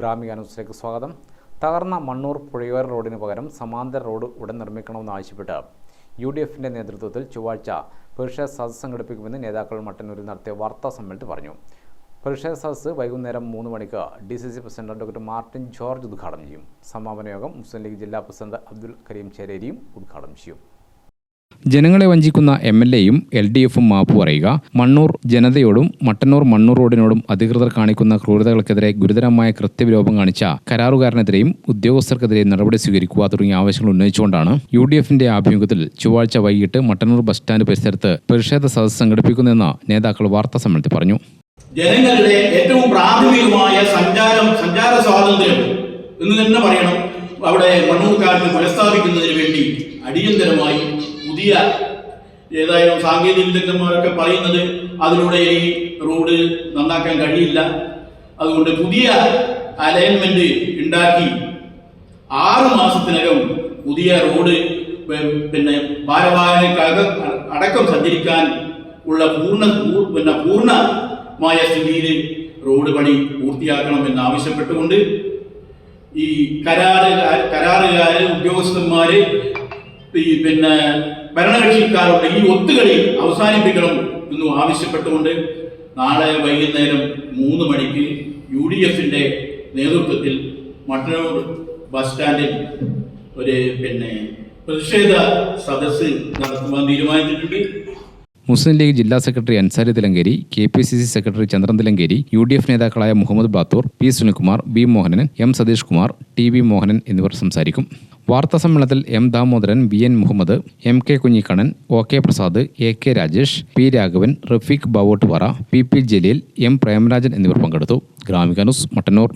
ഗ്രാമിക ന്യൂസിലേക്ക് സ്വാഗതം. തകർന്ന മണ്ണൂർ പുഴയോര റോഡിന് പകരം സമാന്തര റോഡ് ഉടൻ നിർമ്മിക്കണമെന്നാവശ്യപ്പെട്ട് യു ഡി എഫിന്റെ നേതൃത്വത്തിൽ ചൊവ്വാഴ്ച പ്രതിഷേധ സദസ് സംഘടിപ്പിക്കുമെന്ന് നേതാക്കൾ മട്ടന്നൂരിൽ നടത്തിയ വാർത്താ സമ്മേളനത്തിൽ പറഞ്ഞു. പ്രതിഷേധ സദസ് വൈകുന്നേരം മൂന്ന് മണിക്ക് D C C president doctor Martin George ഉദ്ഘാടനം ചെയ്യും. സമാപന യോഗം മുസ്ലിം ലീഗ് ജില്ലാ പ്രസിഡന്റ് അബ്ദുൽ കരീം ചേരേരിയും ഉദ്ഘാടനം ചെയ്യും. ജനങ്ങളെ വഞ്ചിക്കുന്ന എം എൽ എയും എൽ ഡി എഫും മാപ്പ് പറയുക. മണ്ണൂർ ജനതയോടും മട്ടന്നൂർ മണ്ണൂർ റോഡിനോടും അധികൃതർ കാണിക്കുന്ന ക്രൂരതകൾക്കെതിരെ ഗുരുതരമായ കൃത്യവിലോപം കാണിച്ച കരാറുകാരനെതിരെയും ഉദ്യോഗസ്ഥർക്കെതിരെയും നടപടി സ്വീകരിക്കുക തുടങ്ങിയ ആവശ്യങ്ങൾ ഉന്നയിച്ചുകൊണ്ടാണ് യു ഡി എഫിന്റെ ആഭിമുഖ്യത്തിൽ ചൊവ്വാഴ്ച വൈകിട്ട് മട്ടന്നൂർ ബസ് സ്റ്റാൻഡ് പരിസരത്ത് പ്രതിഷേധ സദസ്സ് സംഘടിപ്പിക്കുന്നതെന്ന് നേതാക്കൾ വാർത്താ സമ്മേളനത്തിൽ പറഞ്ഞു. ജനങ്ങളുടെ ഏറ്റവും പ്രാഥമികമായ സഞ്ചാരം സഞ്ചാര സ്വാതന്ത്ര്യം എന്ന് തന്നെ പറയണം. അവിടെ മണ്ണൂർക്കാർക്ക് പുനഃസ്ഥാപിക്കുന്നതിന് വേണ്ടി അടിയന്തരമായി പുതിയ ഏതായാലും സാങ്കേതിക വിദഗ്ധന്മാരൊക്കെ പറയുന്നത് അതിലൂടെ ഈ റോഡ് നന്നാക്കാൻ കഴിയില്ല. അതുകൊണ്ട് പുതിയ അലൈൻമെന്റ് ഉണ്ടാക്കി ആറു മാസത്തിനകം പുതിയ റോഡ് പിന്നെ ഭാരവാഹനക്കകം അടക്കം സഞ്ചരിക്കാൻ ഉള്ള പൂർണ പിന്നെ പൂർണമായ സ്ഥിതിയിൽ റോഡ് പണി പൂർത്തിയാക്കണമെന്ന് ആവശ്യപ്പെട്ടുകൊണ്ട് ഈ കരാറുകാർ കരാറുകാർ ഉദ്യോഗസ്ഥന്മാര് ഈ പിന്നെ ഭരണകക്ഷിക്കാരുടെ ഈ ഒത്തുകളി അവസാനിപ്പിക്കണം എന്നും ആവശ്യപ്പെട്ടുകൊണ്ട് നാളെ വൈകുന്നേരം മൂന്ന് മണിക്ക് യു ഡി എഫിന്റെ നേതൃത്വത്തിൽ മട്ടന്നൂർ ബസ് സ്റ്റാൻഡിൽ ഒരു പിന്നെ പ്രതിഷേധ സദസ്സ് നടത്തുവാൻ തീരുമാനിച്ചിട്ടുണ്ട്. മുസ്ലിം ലീഗ് ജില്ലാ secretary Ansari Thillankeri K P C C secretary Chandran Thillankeri U D F നേതാക്കളായ Muhammad Bathoor P Sunilkumar B Mohanan M Satheesh Kumar T V Mohanan എന്നിവർ സംസാരിക്കും. വാർത്താ സമ്മേളനത്തിൽ M Damodaran V N Muhammad M K Kunhikannan O K Prasad A K Rajesh P Raghavan Rafeeq Bavottupara P P Jaleel M Premarajan എന്നിവർ പങ്കെടുത്തു. Gramika news Mattannur.